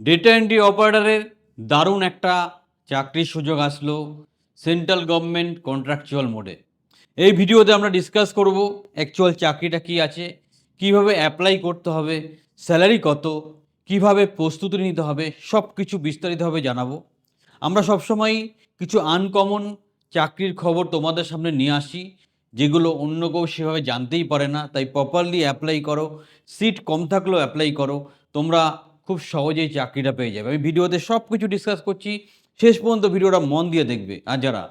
Data entry অপারেটারের দারুণ একটা চাকরির সুযোগ আসলো সেন্ট্রাল গভর্নমেন্ট কন্ট্রাকচুয়াল মোডে। এই ভিডিওতে আমরা ডিসকাস করব অ্যাকচুয়াল চাকরিটা কি আছে, কীভাবে অ্যাপ্লাই করতে হবে, স্যালারি কত, কীভাবে প্রস্তুতি নিতে হবে সব কিছু বিস্তারিতভাবে জানাব। আমরা সবসময় কিছু আনকমন চাকরির খবর তোমাদের সামনে নিয়ে আসি, যেগুলো অন্য কেউ সেভাবে জানতেই পারে না, তাই প্রপারলি অ্যাপ্লাই করো সিট কম থাকলেও অ্যাপ্লাই করো, তোমরা খুব সহজেই চাকরিটা পেয়ে যাবে। আমি ভিডিওতে সব কিছু ডিসকাস করছি। শেষ পর্যন্ত ভিডিওটা মন দিয়ে দেখবে। আর যারা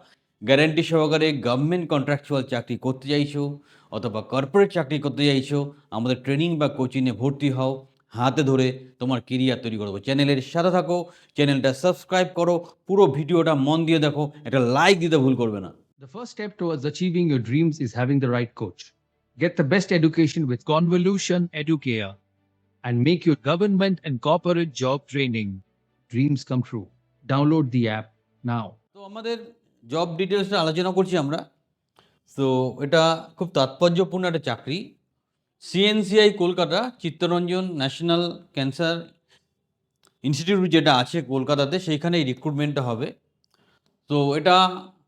গ্যারান্টি সহকারে গভর্নমেন্ট কন্ট্রাকচুয়াল চাকরি করতে চাইছো, অথবা কর্পোরেট চাকরি করতে চাইছো, আমাদের ট্রেনিং বা কোচিংয়ে ভর্তি হও, হাতে ধরে তোমার কেরিয়ার তৈরি করব চ্যানেলের সাথে থাকো, চ্যানেলটা সাবস্ক্রাইব করো, পুরো ভিডিওটা মন দিয়ে দেখো, একটা লাইক দিতে ভুল করবে না। The first step towards achieving your dreams is having the right coach. Get the best education with Convolution Educare. And make your government and corporate job training. Dreams come true. Download the app now. তো আমাদের job ডিটেলসটা আলোচনা করছি আমরা। তো এটা খুব তাৎপর্যপূর্ণ একটা চাকরি। CNCI Kolkata, Chittaranjan National Cancer Institute যেটা আছে কলকাতাতে সেইখানে এই রিক্রুটমেন্টটা হবে। তো এটা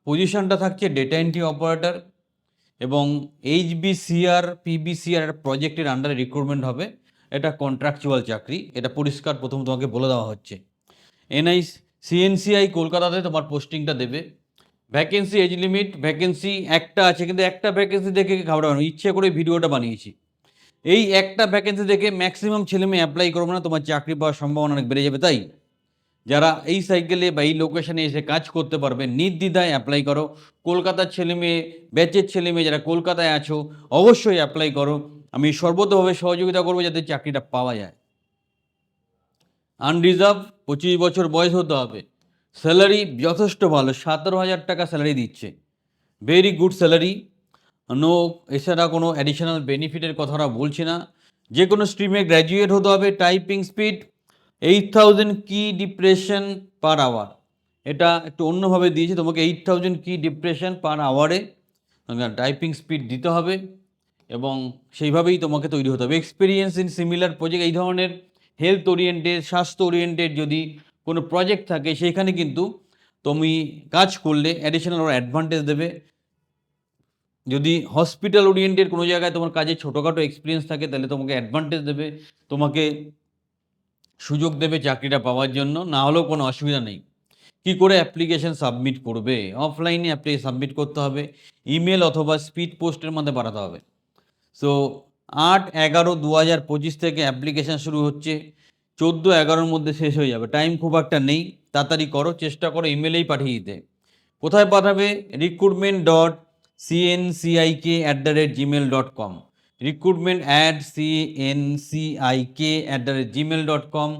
পজিশনটা থাকছে ডেটা এন্ট্রি অপারেটর এবং এইচবিসিআর পিবিসিআর প্রজেক্টের আন্ডারে রিক্রুটমেন্ট হবে। এটা কন্ট্রাকচুয়াল চাকরি, এটা পরিষ্কার প্রথম তোমাকে বলে দেওয়া হচ্ছে। এনআই, সিএনসিআই কলকাতাতে তোমার পোস্টিংটা দেবে। ভ্যাকেন্সি এজ লিমিট ভ্যাকেন্সি একটা আছে, কিন্তু একটা ভ্যাকেন্সি দেখে ঘাবড়ানো ইচ্ছে করে ভিডিওটা বানিয়েছি। এই একটা ভ্যাকেন্সি দেখে ম্যাক্সিমাম ছেলে মেয়ে অ্যাপ্লাই করব না, তোমার চাকরি পাওয়ার সম্ভাবনা অনেক বেড়ে যাবে, তাই? যারা এই সাইকেলে বা এই লোকেশনে এসে কাজ করতে পারবে, নির্দ্বিধায় অ্যাপ্লাই করো। কলকাতার ছেলে মেয়ে ব্যাচের ছেলে মেয়ে যারা কলকাতায় আছো, অবশ্যই অ্যাপ্লাই করো। আমি সর্বতভাবে সহযোগিতা করব যাতে চাকরিটা পাওয়া যায়। আনরিজার্ভ পঁচিশ বছর বয়স হতে হবে। স্যালারি যথেষ্ট ভালো, সতেরো হাজার টাকা স্যালারি দিচ্ছে। ভেরি গুড স্যালারি নো এছাড়া কোনো অ্যাডিশনাল বেনিফিটের কথাটা বলছি না। যে কোনো স্ট্রিমে গ্র্যাজুয়েট হতে হবে typing speed eight thousand key depression per hour এটা একটু অন্যভাবে দিয়েছে, তোমাকে eight thousand key depression per আওয়ারে typing speed দিতে হবে। এবং সেইভাবেই তোমাকে তৈরি হতে হবে। এক্সপিরিয়েন্স ইন সিমিলার প্রজেক্ট এই ধরনের হেলথ ওরিয়েন্টেড স্বাস্থ্য ওরিয়েন্টেড যদি কোনো প্রজেক্ট থাকে, সেইখানে কিন্তু তুমি কাজ করলে অ্যাডিশনাল ওরা অ্যাডভান্টেজ দেবে। যদি হসপিটাল ওরিয়েন্টেড কোনো জায়গায় তোমার কাজে ছোটোখাটো এক্সপিরিয়েন্স থাকে, তাহলে তোমাকে অ্যাডভান্টেজ দেবে। তোমাকে সুযোগ দেবে চাকরিটা পাওয়ার জন্য, না হলেও কোনো অসুবিধা নেই। কি করে অ্যাপ্লিকেশন সাবমিট করবে? অফলাইনে অ্যাপ্লিকেশন সাবমিট করতে হবে। ইমেল অথবা স্পিড পোস্টের মধ্যে পাঠাতে হবে। সো আট এগারো দু হাজার পঁচিশ থেকে অ্যাপ্লিকেশান শুরু হচ্ছে। চোদ্দ এগারোর মধ্যে শেষ হয়ে যাবে। টাইম খুব একটা নেই। তাড়াতাড়ি করো, চেষ্টা করো ইমেলেই পাঠিয়ে দিতে। কোথায় পাঠাবে? Recruitment dot সিএনসিআইকে at the rate Gmail dot com recruitment at সিএনসিআইকে at the rate Gmail dot com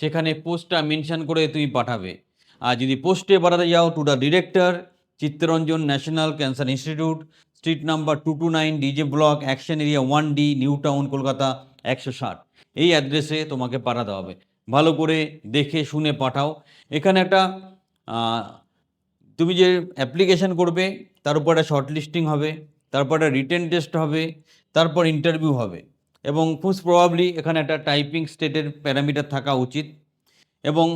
সেখানে পোস্টটা মেনশন করে তুমি পাঠাবে। আর যদি পোস্টে পাঠাতে যাও to the director Chittaranjan National Cancer Institute street number two two nine DJ block action area one D New Town Kolkata, একশো ষাট। এই অ্যাড্রেসে তোমাকে পাঠাতে হবে। ভালো করে দেখে শুনে পাঠাও। এখানে একটা তুমি যে অ্যাপ্লিকেশন করবে, তার উপর একটা শর্ট লিস্টিং হবে তারপর একটা রিটেন টেস্ট হবে তারপর ইন্টারভিউ হবে এবং খুব প্রবাবলি এখানে একটা টাইপিং স্টেটের প্যারামিটার থাকা উচিত এবং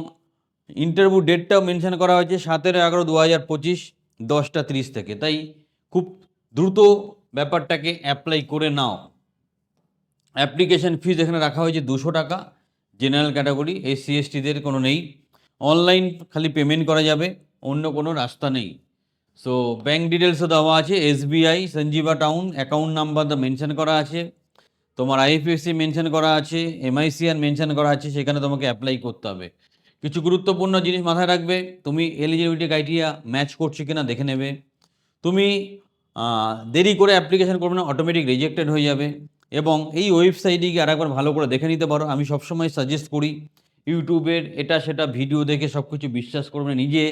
ইন্টারভিউ ডেটটাও মেনশন করা হয়েছে সতেরো এগারো দু হাজার পঁচিশ, দশটা তিরিশ থেকে। তাই খুব দ্রুত ব্যাপারটাকে অ্যাপ্লাই করে নাও। অ্যাপ্লিকেশন ফিজ এখানে রাখা হয়েছে দুশো টাকা জেনারেল ক্যাটাগরি এসসি এসটিদের কোনো নেই। অনলাইন খালি পেমেন্ট করা যাবে, অন্য কোনো রাস্তা নেই। সো ব্যাঙ্ক ডিটেলসও দেওয়া আছে SBI Sanjiva town account number mention করা আছে। তোমার আইএফএসসি মেনশন করা আছে এমআইসিআর মেনশন করা আছে, সেখানে তোমাকে অ্যাপ্লাই করতে হবে। কিছু গুরুত্বপূর্ণ জিনিস মাথায় রাখবে, তুমি এলিজিবিলিটি ক্রাইটেরিয়া ম্যাচ করছে কিনা দেখে নেবে। তুমি দেরি করে অ্যাপ্লিকেশন করবে না অটোমেটিক রিজেক্টেড হয়ে যাবে। এবং এই ওয়েবসাইটে গিয়ে আরেকবার ভালো করে দেখে নিতে পারো। আমি সবসময় সাজেস্ট করি, ইউটিউবের এটা সেটা ভিডিও দেখে সব কিছু বিশ্বাস করবে না, নিজে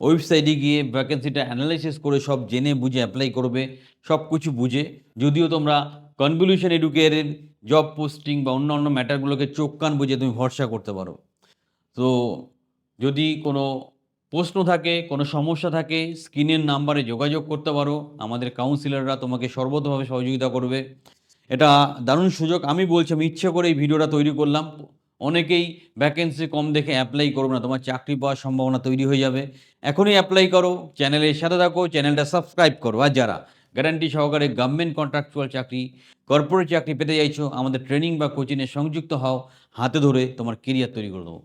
ওয়েবসাইটে গিয়ে ভ্যাকেন্সিটা অ্যানালাইসিস করে সব জেনে বুঝে অ্যাপ্লাই করবে সব কিছু বুঝে। যদিও তোমরা কনভলিউশন এডুকেয়ারের জব পোস্টিং বা অন্য অন্য ম্যাটারগুলোকে চোখ কান বুঝে তুমি ভরসা করতে পারো। তো যদি কোনো প্রশ্ন থাকে, কোনো সমস্যা থাকে, স্ক্রিনের নাম্বারে যোগাযোগ করতে পারো। আমাদের কাউন্সিলররা তোমাকে সর্বতভাবে সহযোগিতা করবে। এটা দারুণ সুযোগ। আমি বলছি, আমি ইচ্ছে করে এই ভিডিওটা তৈরি করলাম। অনেকেই ভ্যাকেন্সি কম দেখে অ্যাপ্লাই করবে না। তোমার চাকরি পাওয়ার সম্ভাবনা তৈরি হয়ে যাবে। এখনই অ্যাপ্লাই করো। চ্যানেলের সাথে থাকো চ্যানেলটা সাবস্ক্রাইব করো। আর যারা গ্যারান্টি সহকারে গভর্নমেন্ট কন্ট্রাকচুয়াল চাকরি কর্পোরেট চাকরি পেতে চাইছো, আমাদের ট্রেনিং বা কোচিংয়ে সংযুক্ত হও, হাতে ধরে তোমার কেরিয়ার তৈরি করে দেবো।